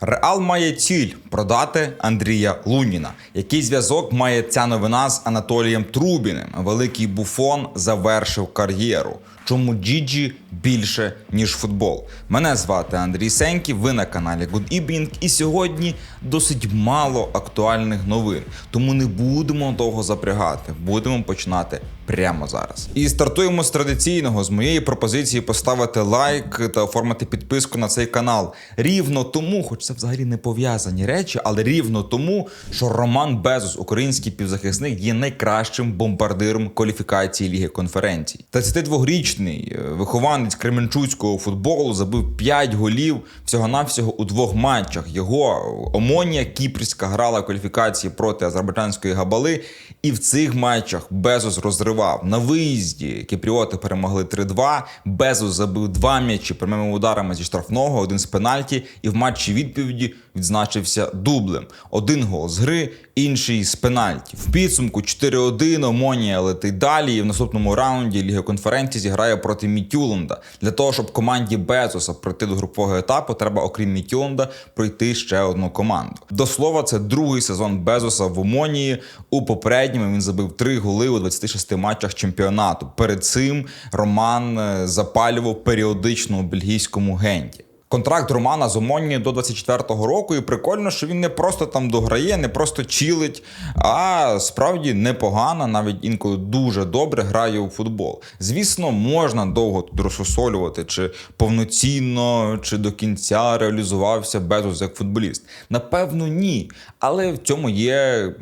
Реал має ціль продати Андрія Луніна. Який зв'язок має ця новина з Анатолієм Трубіним? Великий буфон завершив кар'єру. Чому Джіджі більше ніж футбол? Мене звати Андрій Сеньків. Ви на каналі Good Evening. І сьогодні досить мало актуальних новин. Тому не будемо довго запрягати. Будемо починати прямо зараз. І стартуємо з традиційного з моєї пропозиції поставити лайк та оформити підписку на цей канал. Рівно тому, хоч це взагалі не пов'язані речі, але рівно тому, що Роман Безос, український півзахисник, є найкращим бомбардиром кваліфікації Ліги конференцій. 32-річний е, вихованець кременчуцького футболу забив 5 голів всього-навсього у двох матчах. Його Омонія Кіпрська грала в кваліфікації проти азербайджанської габали, і в цих матчах Безос розривав на виїзді. Кіпріоти перемогли 3-2. Безос забив два м'ячі прямими ударами зі штрафного, один з пенальті, і в матчі відповіді відзначився дублем. Один гол з гри, інший з пенальті. В підсумку 4-1 Омонія летить далі. І в наступному раунді Ліги конференції зіграє проти Мітюленда. Для того, щоб команді Безоса пройти до групового етапу, треба, окрім Мітюланда, пройти ще одну команду. До слова, це другий сезон Безоса в Омонії. У попередньому він забив три голи у 26 матчах чемпіонату. Перед цим Роман е, запалював періодично у бельгійському генті. Контракт Романа з Омоні до 24-го року, і прикольно, що він не просто там дограє, не просто чилить, а справді непогано, навіть інколи дуже добре грає у футбол. Звісно, можна довго тут розсосолювати, чи повноцінно, чи до кінця реалізувався Безос як футболіст. Напевно, ні. Але в цьому є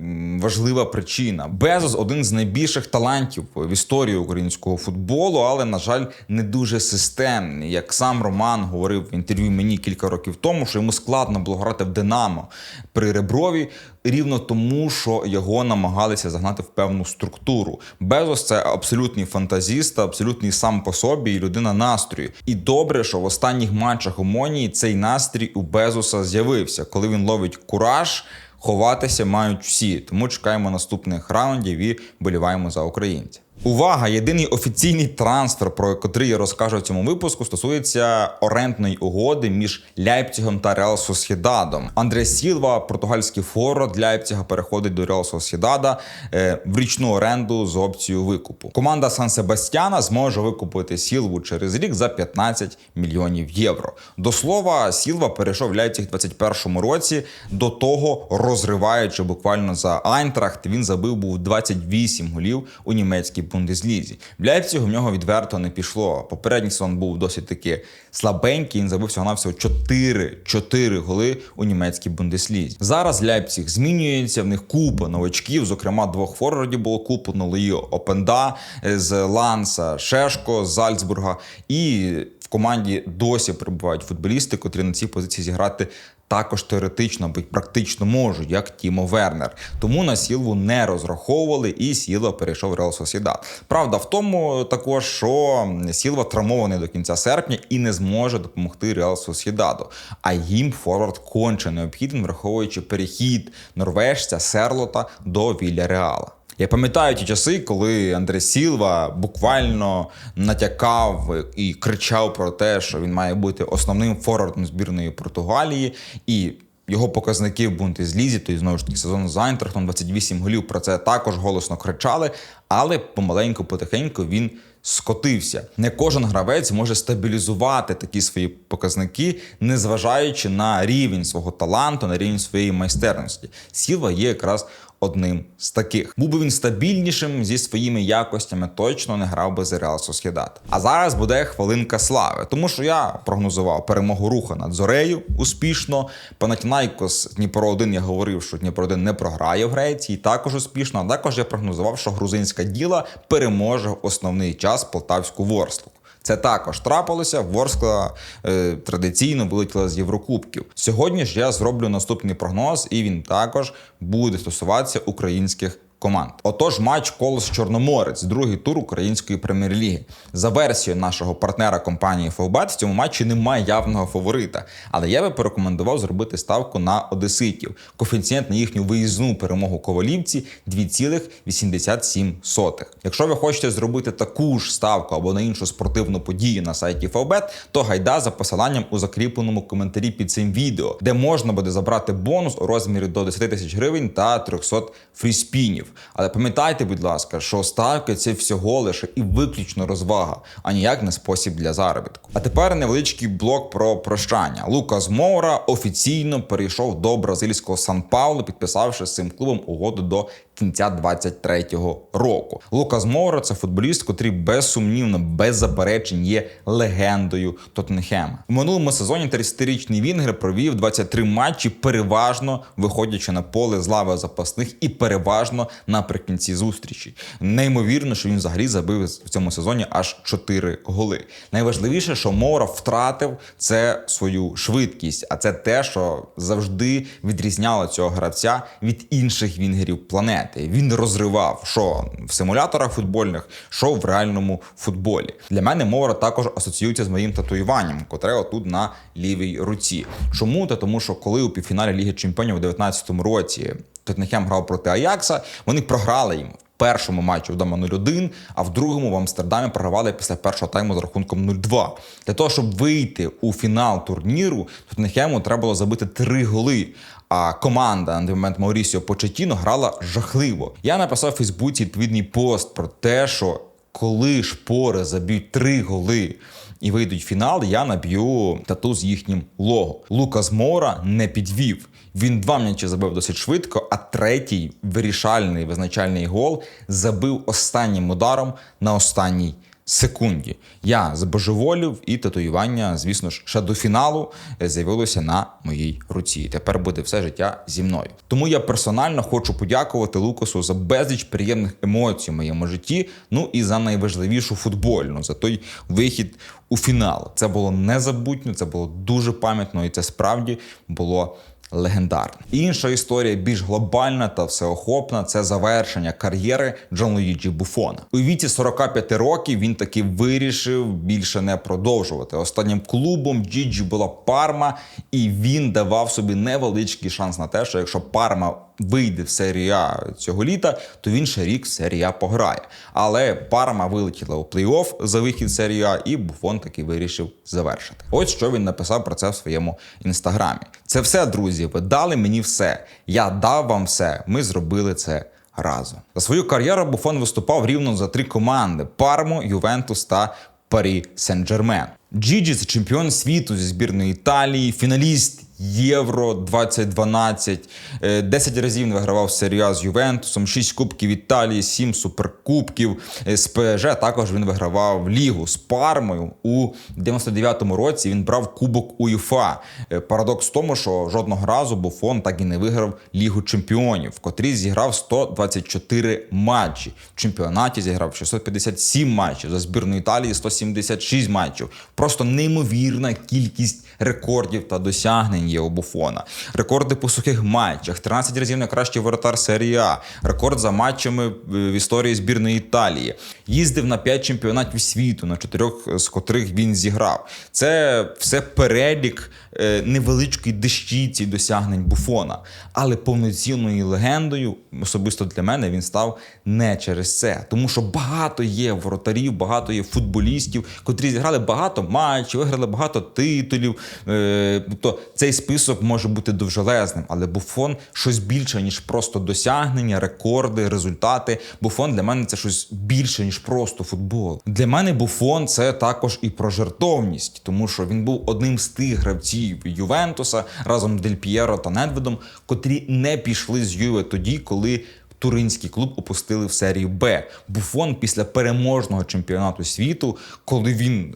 важлива причина. Безос один з найбільших талантів в історії українського футболу, але, на жаль, не дуже системний. Як сам Роман говорив в інтерв'ю мені кілька років тому, що йому складно було грати в Динамо при Реброві, рівно тому, що його намагалися загнати в певну структуру. Безос це абсолютний фантазіст, абсолютний сам по собі і людина настрою. І добре, що в останніх матчах Омонії цей настрій у Безоса з'явився, коли він ловить кураж. Ховатися мають всі, тому чекаємо наступних раундів і боліваємо за українців. Увага! Єдиний офіційний трансфер, про який я розкажу в цьому випуску, стосується орендної угоди між Ляйпцігом та Реал Сосєдадом. Андре Сілва, португальський форвард Ляйпціга, переходить до Реал Сосєдада е, в річну оренду з опцією викупу. Команда Сан Себастьяна зможе викупити Сілву через рік за 15 мільйонів євро. До слова, Сілва перейшов в Ляйпціг в 21-му році. До того розриваючи буквально за Айнтрахт, він забив був 28 голів у німецькій Бундеслізі. В Ляйпцігу в нього відверто не пішло. Попередній сезон був досить таки слабенький. Він забив всього навсього 4, 4 голи у німецькій Бундеслізі. Зараз Ляйпціг змінюється. В них купа новачків. Зокрема, двох форвардів було куплено Леї Опенда з Ланса, Шешко з Зальцбурга. І в команді досі перебувають футболісти, котрі на цій позиції зіграти також теоретично або практично можуть, як Тімо Вернер. Тому на Сілву не розраховували, і Сілва перейшов Реал Сосідад. Правда, в тому також, що Сілва травмований до кінця серпня і не зможе допомогти Реал Сосідаду. А їм форвард конче необхідний, враховуючи перехід норвежця Серлота до Вілля Реала. Я пам'ятаю ті часи, коли Андре Сілва буквально натякав і кричав про те, що він має бути основним форвардом збірної Португалії, і його показники в Бундеслізі, то й знову ж таки сезон з Айнтрахтом, 28 голів. Про це також голосно кричали, але помаленьку, потихеньку він скотився. Не кожен гравець може стабілізувати такі свої показники, незважаючи на рівень свого таланту, на рівень своєї майстерності. Сілва є якраз одним з таких. Був би він стабільнішим зі своїми якостями, точно не грав би за Реал Сосєдат. А зараз буде хвилинка слави, тому що я прогнозував перемогу руха над Зорею успішно. Панатінайкос Дніпро 1 я говорив, що Дніпро 1 не програє в Греції, також успішно. А також я прогнозував, що грузинська діла переможе в основний час полтавську ворслу. Це також трапилося. Ворскла е, традиційно вилетіла з Єврокубків. Сьогодні ж я зроблю наступний прогноз, і він також буде стосуватися українських команд. Отож, матч Колос Чорноморець, другий тур української прем'єр-ліги. За версією нашого партнера компанії Фовбет, в цьому матчі немає явного фаворита. Але я би порекомендував зробити ставку на одеситів. Коефіцієнт на їхню виїзну перемогу ковалівці 2,87. Якщо ви хочете зробити таку ж ставку або на іншу спортивну подію на сайті Фовбет, то гайда за посиланням у закріпленому коментарі під цим відео, де можна буде забрати бонус у розмірі до 10 тисяч гривень та 300 фріспінів. Але пам'ятайте, будь ласка, що ставки це всього лише і виключно розвага, а ніяк не спосіб для заробітку. А тепер невеличкий блок про прощання. Лукас Моура офіційно перейшов до бразильського Сан Паулу, підписавши з цим клубом угоду до кінця 23-го року. Лукас Моура – це футболіст, котрий безсумнівно, без заперечень є легендою Тоттенхема. У минулому сезоні 30-річний Вінгер провів 23 матчі, переважно виходячи на поле з лави запасних і переважно наприкінці зустрічі. Неймовірно, що він взагалі забив в цьому сезоні аж 4 голи. Найважливіше, що Моура втратив це свою швидкість, а це те, що завжди відрізняло цього гравця від інших вінгерів планети. Він розривав що в симуляторах футбольних, що в реальному футболі. Для мене Моура також асоціюється з моїм татуюванням, котре отут на лівій руці. Чому? Та тому, що коли у півфіналі Ліги Чемпіонів у 2019 році Тоттенхем грав проти Аякса, вони програли їм. Першому матчі вдома 0-1, а в другому в Амстердамі програвали після першого тайму з рахунком 0-2. Для того, щоб вийти у фінал турніру, Тоттенхему треба було забити три голи. А команда на той момент Маурісіо Почетіно грала жахливо. Я написав у Фейсбуці відповідний пост про те, що коли шпори заб'ють три голи і вийдуть в фінал, я наб'ю тату з їхнім лого. Лукас Мора не підвів. Він два м'ячі забив досить швидко, а третій вирішальний визначальний гол забив останнім ударом на останній секунді. Я збожеволів і татуювання, звісно ж, ще до фіналу з'явилося на моїй руці. Тепер буде все життя зі мною. Тому я персонально хочу подякувати Лукасу за безліч приємних емоцій в моєму житті. Ну і за найважливішу футбольну за той вихід у фінал. Це було незабутньо, це було дуже пам'ятно, і це справді було. Легендарна. Інша історія більш глобальна та всеохопна це завершення кар'єри Джон Луїджі Буфона. У віці 45 років він таки вирішив більше не продовжувати. Останнім клубом Джіджі була Парма, і він давав собі невеличкий шанс на те, що якщо Парма вийде в серію А цього літа, то він ще рік в серії А пограє. Але Парма вилетіла у плей-офф за вихід з серії А, і Буфон таки вирішив завершити. Ось що він написав про це в своєму інстаграмі. Це все, друзі. Ви дали мені все. Я дав вам все. Ми зробили це. Разом за свою кар'єру Буфон виступав рівно за три команди: Пармо, Ювентус та Парі Сен-Джермен. Джіджі це чемпіон світу зі збірної Італії, фіналіст Євро 2012, 10 разів він вигравав серію з Ювентусом, 6 кубків Італії, 7 суперкубків. З ПЖ також він вигравав лігу з Пармою у 99-му році. Він брав кубок УЄФА. Парадокс в тому, що жодного разу Буфон так і не виграв Лігу чемпіонів, в котрій зіграв 124 матчі. В чемпіонаті зіграв 657 матчів за збірну Італії 176 матчів. Просто неймовірна кількість рекордів та досягнень є у Буфона. Рекорди по сухих матчах, 13 разів найкращий воротар серії А, рекорд за матчами в історії збірної Італії. Їздив на 5 чемпіонатів світу, на 4 з котрих він зіграв. Це все перелік е, невеличкої дещиці досягнень Буфона. Але повноцінною легендою, особисто для мене, він став не через це. Тому що багато є воротарів, багато є футболістів, котрі зіграли багато матчів, виграли багато титулів. Е, Тобто цей список може бути довжелезним, але буфон щось більше, ніж просто досягнення, рекорди, результати. Буфон для мене це щось більше, ніж просто футбол. Для мене буфон це також і про жертовність, тому що він був одним з тих гравців Ювентуса разом з Дель П'єро та Недведом, котрі не пішли з Юве тоді, коли. Туринський клуб опустили в серію Б. Буфон після переможного чемпіонату світу, коли він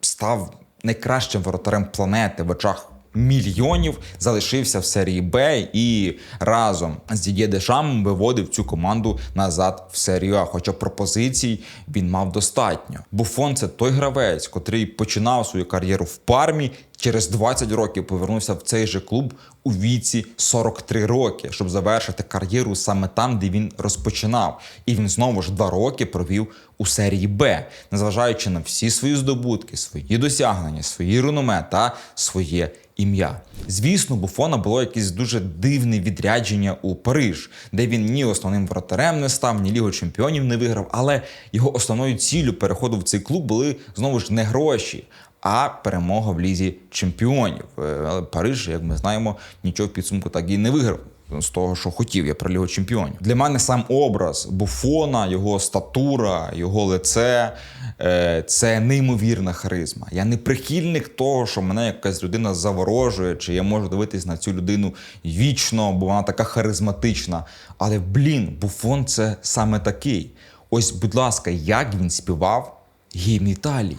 став найкращим воротарем планети в очах мільйонів залишився в серії Б і разом з Дідє Дешамом виводив цю команду назад в серію А. Хоча пропозицій він мав достатньо. Буфон це той гравець, котрий починав свою кар'єру в пармі. Через 20 років повернувся в цей же клуб у віці 43 роки, щоб завершити кар'єру саме там, де він розпочинав. І він знову ж два роки провів у серії Б, незважаючи на всі свої здобутки, свої досягнення, свої реноме та своє ім'я. Звісно, Буфона було якесь дуже дивне відрядження у Париж, де він ні основним вратарем не став, ні Лігу чемпіонів не виграв. Але його основною ціллю переходу в цей клуб були знову ж не гроші. А перемога в лізі чемпіонів. Е, Але Париж, як ми знаємо, нічого в підсумку так і не виграв з того, що хотів я про Лігу чемпіонів. Для мене сам образ Буфона, його статура, його лице е, це неймовірна харизма. Я не прихильник того, що мене якась людина заворожує, чи я можу дивитись на цю людину вічно, бо вона така харизматична. Але блін, Буфон це саме такий. Ось, будь ласка, як він співав гімн Італії.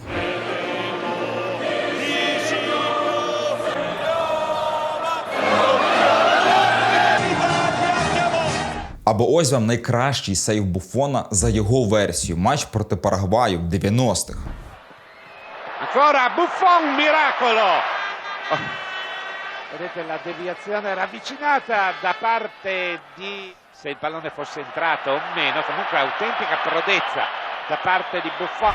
Або ось вам найкращий сейв Буфона за його версію. Матч проти Парагваю 90-х. Ancora Buffon, miracolo! Oh. Vedete la deviazione ravvicinata da parte di... Se il pallone fosse entrato o meno, comunque autentica prodezza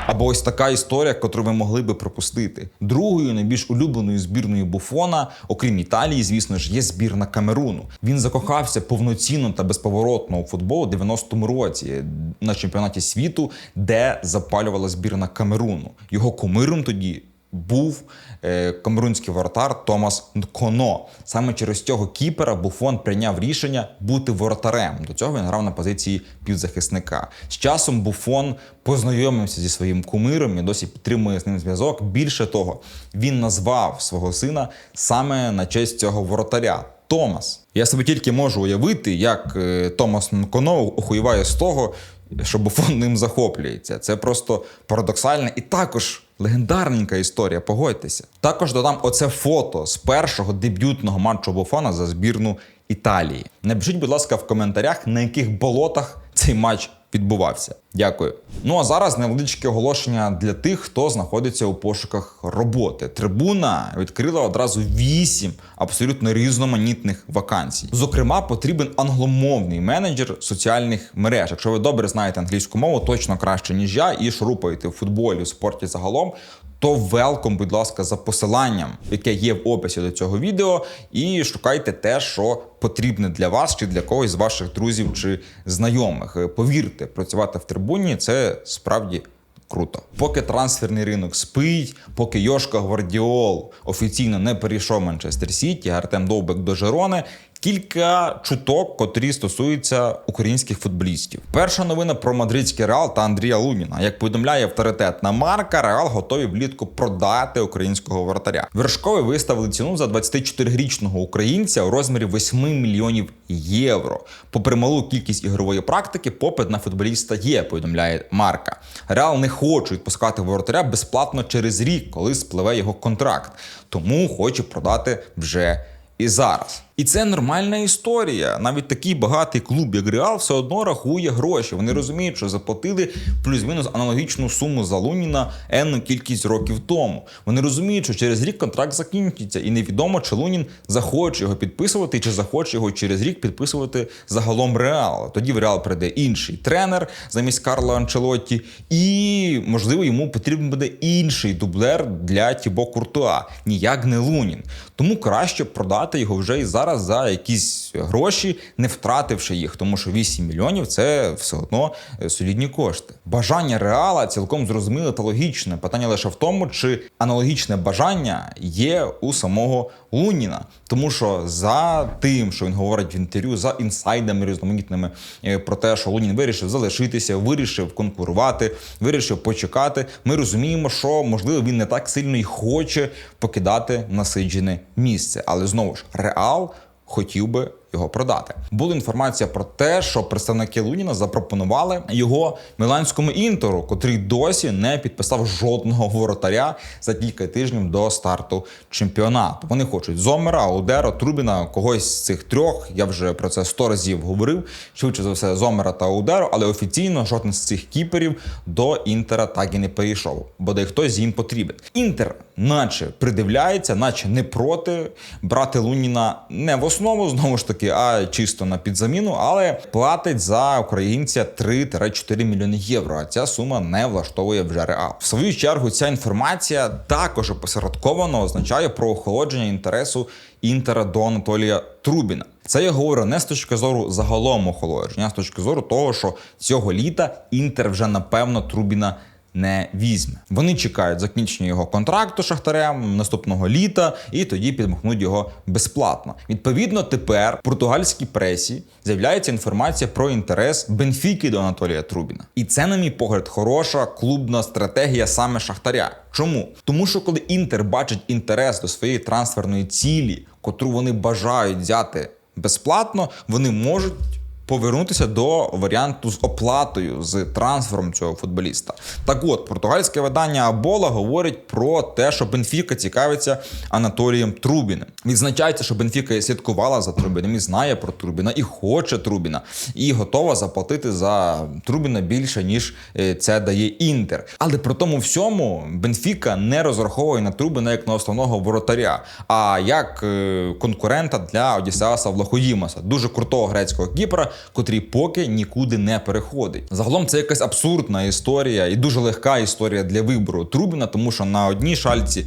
Або ось така історія, яку ви могли би пропустити. Другою найбільш улюбленою збірною Буфона, окрім Італії, звісно ж, є збірна Камеруну. Він закохався повноцінно та безповоротно у футбол у 90-му році на чемпіонаті світу, де запалювала збірна Камеруну. Його кумиром тоді. Був е, камерунський воротар Томас Нконо. Саме через цього кіпера Буфон прийняв рішення бути воротарем. До цього він грав на позиції півзахисника. З часом Буфон познайомився зі своїм кумиром і досі підтримує з ним зв'язок. Більше того, він назвав свого сина саме на честь цього воротаря. Томас. Я собі тільки можу уявити, як е, Томас Нконо охуєває з того, що Буфон ним захоплюється. Це просто парадоксальна і також легендарненька історія, погодьтеся. Також додам оце фото з першого дебютного матчу Буфона за збірну Італії. Напишіть, будь ласка, в коментарях, на яких болотах цей матч відбувався. Дякую. Ну а зараз невеличке оголошення для тих, хто знаходиться у пошуках роботи. Трибуна відкрила одразу вісім абсолютно різноманітних вакансій. Зокрема, потрібен англомовний менеджер соціальних мереж. Якщо ви добре знаєте англійську мову, точно краще ніж я, і шурупаєте в футболі, в спорті загалом. То велком, будь ласка, за посиланням, яке є в описі до цього відео, і шукайте те, що потрібне для вас чи для когось з ваших друзів чи знайомих. Е, Повірте, працювати в трибуні це справді. Круто, поки трансферний ринок спить, поки Йошка Гвардіол офіційно не перейшов Манчестер Сіті, Артем Довбек до Жерони. Кілька чуток, котрі стосуються українських футболістів. Перша новина про мадридський реал та Андрія Луніна. Як повідомляє авторитетна марка, Реал готові влітку продати українського вратаря. Вершкові виставили ціну за 24-річного українця у розмірі 8 мільйонів євро. Попри малу кількість ігрової практики, попит на футболіста є. Повідомляє марка. Реал не хоче відпускати воротаря безплатно через рік, коли спливе його контракт. Тому хоче продати вже і зараз. І це нормальна історія. Навіть такий багатий клуб, як Реал, все одно рахує гроші. Вони розуміють, що заплатили плюс-мінус аналогічну суму за Луніна енну кількість років тому. Вони розуміють, що через рік контракт закінчиться, і невідомо, чи Лунін захоче його підписувати, чи захоче його через рік підписувати загалом Реал. Тоді в Реал прийде інший тренер замість Карло Анчелотті, і можливо йому потрібен буде інший дублер для Тібо Куртуа, ніяк не Лунін. Тому краще продати його вже і зараз за якісь гроші, не втративши їх, тому що 8 мільйонів це все одно е, солідні кошти. Бажання реала цілком зрозуміле та логічне. Питання лише в тому, чи аналогічне бажання є у самого Луніна. Тому що за тим, що він говорить в інтерв'ю, за інсайдами різноманітними е, про те, що Лунін вирішив залишитися, вирішив конкурувати, вирішив почекати. Ми розуміємо, що можливо він не так сильно й хоче покидати насиджене місце. Але знову ж реал хотів би його продати. Була інформація про те, що представники Луніна запропонували його міланському інтеру, котрий досі не підписав жодного воротаря за кілька тижнів до старту чемпіонату. Вони хочуть Зомера, Аудеро, Трубіна, когось з цих трьох. Я вже про це сто разів говорив. Швидше за все, Зомера та Аудеро, але офіційно жоден з цих кіперів до інтера так і не перейшов, бо де хтось їм потрібен. Інтер, наче придивляється, наче не проти брати Луніна не в основу знову ж таки, а чисто на підзаміну, але платить за українця 3-4 мільйони євро. А ця сума не влаштовує вже реал. В свою чергу ця інформація також опосередковано означає про охолодження інтересу інтера до Анатолія Трубіна. Це я говорю не з точки зору загалом охолодження, а з точки зору того, що цього літа інтер вже напевно Трубіна не візьме. Вони чекають закінчення його контракту шахтарем наступного літа і тоді підмахнуть його безплатно. Відповідно, тепер в португальській пресі з'являється інформація про інтерес Бенфіки до Анатолія Трубіна. І це, на мій погляд, хороша клубна стратегія саме Шахтаря. Чому? Тому що коли Інтер бачить інтерес до своєї трансферної цілі, котру вони бажають взяти безплатно, вони можуть повернутися до варіанту з оплатою з трансфером цього футболіста. Так от, португальське видання Абола говорить про те, що Бенфіка цікавиться Анатолієм Трубіним. Відзначається, що Бенфіка слідкувала за Трубіним і знає про Трубіна, і хоче Трубіна, і готова заплатити за Трубіна більше, ніж е, це дає Інтер. Але при тому всьому Бенфіка не розраховує на Трубіна як на основного воротаря, а як е, конкурента для Одіссеаса Влахоїмаса, дуже крутого грецького кіпера, котрий поки нікуди не переходить. Загалом це якась абсурдна історія і дуже легка історія для вибору Трубіна, тому що на одній шальці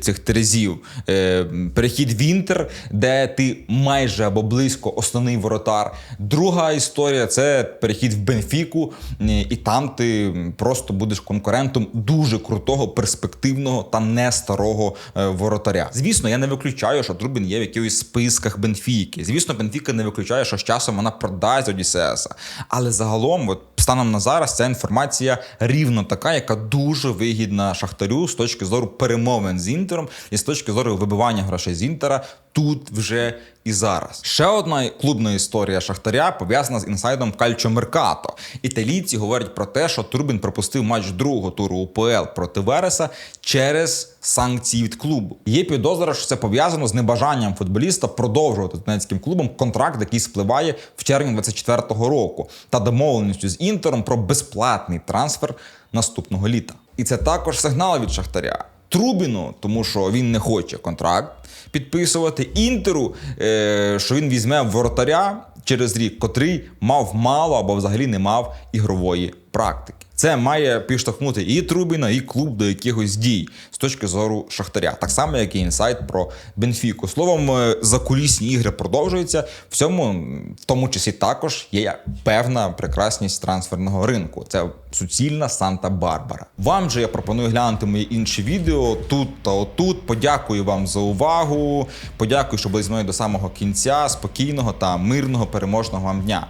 цих терезів е, перехід в Інтер, де ти майже або близько основний воротар. Друга історія це перехід в Бенфіку, е, і там ти просто будеш конкурентом дуже крутого, перспективного та не старого е, воротаря. Звісно, я не виключаю, що Трубін є в якихось списках Бенфіки. Звісно, Бенфіка не виключає, що з часом вона продасть Одіссеаса. Але загалом, от станом на зараз, ця інформація рівно така, яка дуже вигідна Шахтарю з точки зору перемовин з Інтером і з точки зору вибивання грошей з Інтера тут вже і зараз. Ще одна клубна історія Шахтаря пов'язана з інсайдом Кальчо Меркато. Італійці говорять про те, що Турбін пропустив матч другого туру УПЛ проти Вереса через санкції від клубу. Є підозра, що це пов'язано з небажанням футболіста продовжувати з донецьким клубом контракт, який спливає в червні 24-го року, та домовленістю з інтером про безплатний трансфер наступного літа. І це також сигнал від Шахтаря. Трубіну, тому що він не хоче контракт підписувати. Інтеру, е, що він візьме воротаря через рік, котрий мав мало або взагалі не мав ігрової практики. Це має підштовхнути і Трубіна, і клуб до якихось дій з точки зору Шахтаря. Так само, як і інсайт про Бенфіку. Словом, е, закулісні ігри продовжуються. В цьому, в тому числі, також є певна прекрасність трансферного ринку. Це суцільна Санта-Барбара. Вам же я пропоную глянути мої інші відео тут та отут. Подякую вам за увагу. Подякую, що були зі мною до самого кінця. Спокійного та мирного переможного вам дня.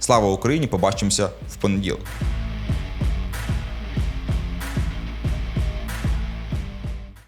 Слава Україні! Побачимося в понеділок.